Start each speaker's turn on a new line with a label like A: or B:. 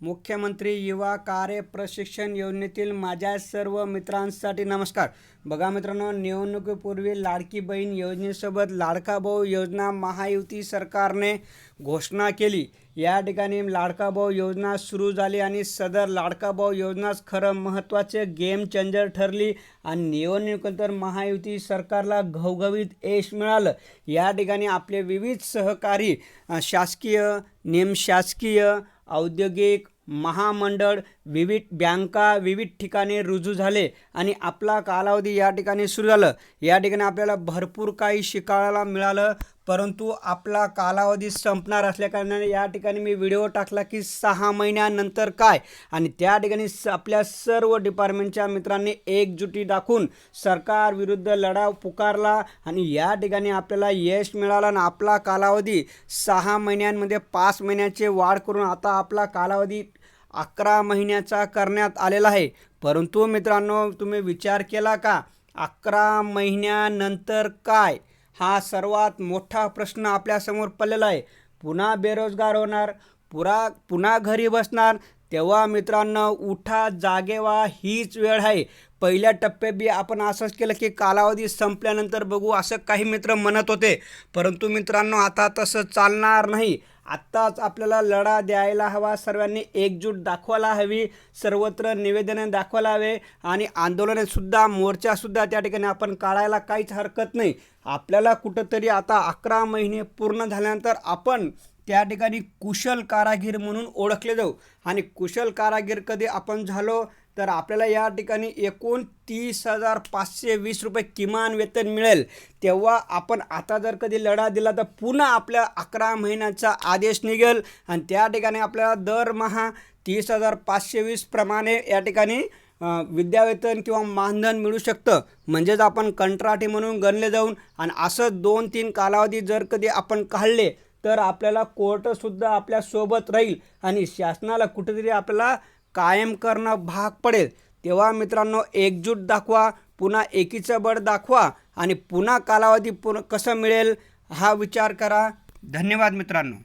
A: मुख्यमंत्री युवा कार्य प्रशिक्षण योजनेतील माझ्या सर्व मित्रांसाठी नमस्कार. बघा मित्रांनो निवडणुकीपूर्वी लाडकी बहीण योजनेसोबत लाडका भाऊ योजना महायुती सरकारने घोषणा केली. या ठिकाणी लाडका भाऊ योजना सुरू झाली आणि सदर लाडका भाऊ योजनाच खरं महत्त्वाचे गेम चेंजर ठरली आणि निवडणुकीनंतर महायुती सरकारला घवघवीत यश मिळालं. या ठिकाणी आपले विविध सहकारी शासकीय निमशासकीय औद्योगिक महामंडळ विविध बँका विविध ठिकाणी रुजू झाले आणि आपला कालावधी या ठिकाणी सुरू झालं. या ठिकाणी आपल्याला भरपूर काही शिकायला मिळालं. परंतु आपला कालावधी संपणार असल्याकारणाने या ठिकाणी मी व्हिडिओ टाकला की सहा महिन्यानंतर काय? आणि त्या ठिकाणी स आपल्या सर्व डिपार्टमेंटच्या मित्रांनी एकजुटी दाखवून सरकारविरुद्ध लढा पुकारला आणि या ठिकाणी आपल्याला यश मिळालं आणि आपला कालावधी सहा महिन्यांमध्ये पाच महिन्याचे वाढ करून आता आपला कालावधी अकरा महिन्याचा करण्यात आलेला आहे. परंतु मित्रांनो तुम्ही विचार केला का? अकरा महिन्यानंतर काय? हा सर्वात मोठा प्रश्न आपल्यासमोर पडलेला आहे. पुन्हा बेरोजगार होणार पुरा पुन्हा घरी बसणार तेव्हा मित्रांनो उठा जागेवा हीच वेळ आहे. पहिल्या टप्प्यात बी आपण असंच केलं की कालावधी संपल्यानंतर बघू असं काही मित्र म्हणत होते. परंतु मित्रांनो आता तसं चालणार नाही. आत्ताच आपल्याला लढा द्यायला हवा. सर्वांनी एकजूट दाखवायला हवी. सर्वत्र निवेदने दाखवायला हवे. आणि आंदोलनेसुद्धा मोर्चासुद्धा त्या ठिकाणी आपण काढायला काहीच हरकत नाही. आपल्याला कुठंतरी आता अकरा महिने पूर्ण झाल्यानंतर आपण त्या ठिकाणी कुशल कारागीर म्हणून ओळखले जाऊ. आणि कुशल कारागीर कधी आपण झालो तर आपल्याला या ठिकाणी एकूण तीस हजार पाचशे वीस रुपये किमान वेतन मिळेल. तेव्हा आपण आता जर कधी लढा दिला तर पुन्हा आपल्या अकरा महिन्याचा आदेश निघेल आणि त्या ठिकाणी आपल्याला दरमहा तीस हजार पाचशे वीस प्रमाणे या ठिकाणी विद्यावेतन किंवा मानधन मिळू शकतं. म्हणजेच आपण कंत्राटी म्हणून गणले जाऊन आणि असं दोन तीन कालावधी जर कधी आपण काढले तर आपल्याला कोर्टसुद्धा आपल्यासोबत राहील आणि शासनाला कुठेतरी आपल्याला कायम करणं भाग पडेल. तेव्हा मित्रांनो एकजूट दाखवा पुन्हा एकीचं बळ दाखवा आणि पुन्हा कालावधी पुन कसं मिळेल हा विचार करा. धन्यवाद मित्रांनो.